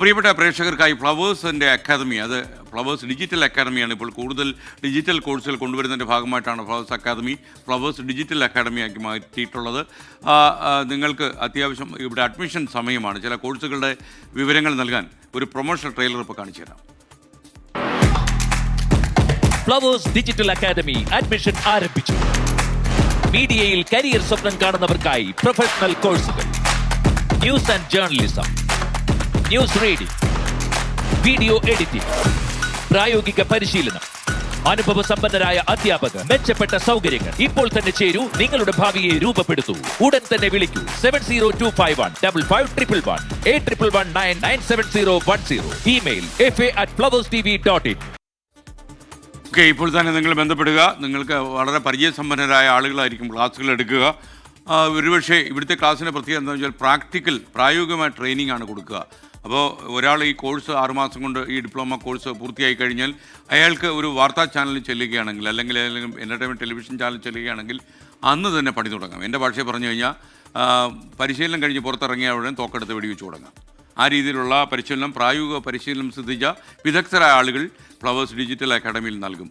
പ്രിയപ്പെട്ട പ്രേക്ഷകർക്കായി ഫ്ലവേഴ്സിന്റെ അക്കാദമി അത് ഫ്ലവേഴ്സ് ഡിജിറ്റൽ അക്കാദമിയാണ് ഇപ്പോൾ കൂടുതൽ ഡിജിറ്റൽ കോഴ്സുകൾ കൊണ്ടുവരുന്നതിന്റെ ഭാഗമായിട്ടാണ് ഫ്ലവേഴ്സ് അക്കാദമി ഫ്ലവേഴ്സ് ഡിജിറ്റൽ അക്കാദമിയാക്കി മാറ്റിയിട്ടുള്ളത്. നിങ്ങൾക്ക് അത്യാവശ്യം ഇവിടെ അഡ്മിഷൻ സമയമാണ്. ചില കോഴ്സുകളുടെ വിവരങ്ങൾ നൽകാൻ ഒരു പ്രൊമോഷണൽ ട്രെയിലർ ഇപ്പോൾ കാണിച്ചു തരാം. ഫ്ലവേഴ്സ് ഡിജിറ്റൽ അക്കാദമി അഡ്മിഷൻ ആരംഭിച്ചു. മീഡിയയിൽ കരിയർ സ്വപ്നം കാണുന്നവർക്കായി പ്രൊഫഷണൽ കോഴ്സുകൾ. News and journalism. News reading video editing. പ്രായോഗിക പരിശീലനം. അനുഭവ സമ്പന്നരായ അധ്യാപകർ മെച്ചപ്പെട്ട സൗകര്യങ്ങൾ. ഇപ്പോൾ തന്നെ ചേരൂ നിങ്ങളുടെ ഭാവിയെ രൂപപ്പെടുത്തൂ. ഉടൻ തന്നെ വിളിക്കൂ seven zero two five one double five triple one eight triple one nine nine seven zero one zero email F A at Flowers T V dot in okay ഇപ്പോൾ തന്നെ നിങ്ങൾ ബന്ധപ്പെടുക. നിങ്ങൾക്ക് വളരെ പരിചയസമ്പന്നരായ ആളുകളായിരിക്കും ക്ലാസ്സുകൾ എടുക്കുക. ഒരുപക്ഷെ ഇവിടുത്തെ ക്ലാസ്സിന്റെ പ്രത്യേകത എന്താണെന്ന് വെച്ചാൽ പ്രാക്ടിക്കൽ പ്രായോഗികമായ ട്രെയിനിങ് ആണ് കൊടുക്കുക. അപ്പോൾ ഒരാൾ ഈ കോഴ്സ് ആറുമാസം കൊണ്ട് ഈ ഡിപ്ലോമ കോഴ്സ് പൂർത്തിയായി കഴിഞ്ഞാൽ അയാൾക്ക് ഒരു വാർത്താ ചാനലിൽ ചെല്ലുകയാണെങ്കിൽ അല്ലെങ്കിൽ ഏതെങ്കിലും എന്റർടൈൻമെന്റ് ടെലിവിഷൻ ചാനൽ ചെല്ലുകയാണെങ്കിൽ അന്ന് തന്നെ പണി തുടങ്ങാം. എന്റെ ഭാഷയിൽ പറഞ്ഞു കഴിഞ്ഞാൽ പരിശീലനം കഴിഞ്ഞ് പുറത്തിറങ്ങിയ ഉടനെ തോക്കെടുത്ത് വെടിവെച്ച് തുടങ്ങാം. ആ രീതിയിലുള്ള പരിശീലനം പ്രായോഗിക പരിശീലനം സിദ്ധിച്ച വിദഗ്ധരായ ആളുകൾ ഫ്ലവേഴ്സ് ഡിജിറ്റൽ അക്കാഡമിയിൽ നൽകും.